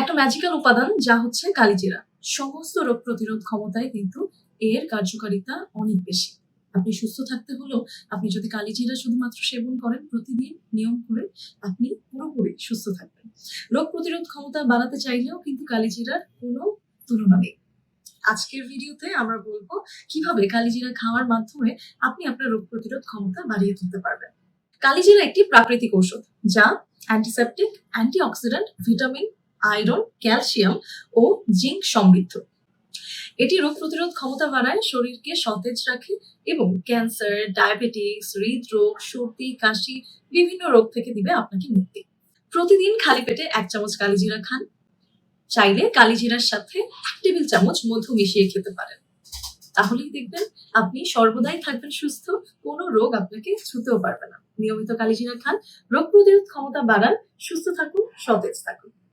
একটা ম্যাজিক্যাল উপাদান যা হচ্ছে কালিজিরা। সমস্ত রোগ প্রতিরোধ ক্ষমতায় কিন্তু এর কার্যকারিতা অনেক বেশি। আপনি সুস্থ থাকতে হলেও আপনি যদি কালিজিরা শুধুমাত্র সেবন করেন প্রতিদিন নিয়ম করে, আপনি পুরোপুরি সুস্থ থাকবেন। রোগ প্রতিরোধ ক্ষমতা বাড়াতে চাইলেও কিন্তু কালিজিরার কোনো তুলনা নেই। আজকের ভিডিওতে আমরা বলব কীভাবে কালিজিরা খাওয়ার মাধ্যমে আপনি আপনার রোগ প্রতিরোধ ক্ষমতা বাড়িয়ে তুলতে পারবেন। কালিজিরা একটি প্রাকৃতিক ঔষধ যা antiseptic antioxidant vitamin iron, calcium ও জিঙ্ক সমৃদ্ধ। এটি রোগ প্রতিরোধ ক্ষমতা বাড়ায়, শরীরকে সতেজ রাখে এবং ক্যান্সার, ডায়াবেটিস, হৃদরোগ, সর্দি, কাশি বিভিন্ন রোগ থেকে দিবে আপনাকে মুক্তি। প্রতিদিন খালি পেটে এক চামচ কালিজিরা খান। চাইলে কালিজিরার সাথে এক টেবিল চামচ মধু মিশিয়ে খেতে পারেন। তাহলেই দেখবেন আপনি সর্বদাই থাকবেন সুস্থ, কোনো রোগ আপনাকে ছুতেও পারবে না। নিয়মিত কালিজিরা খান, রোগ প্রতিরোধ ক্ষমতা বাড়ান, সুস্থ থাকুন, সতেজ থাকুন।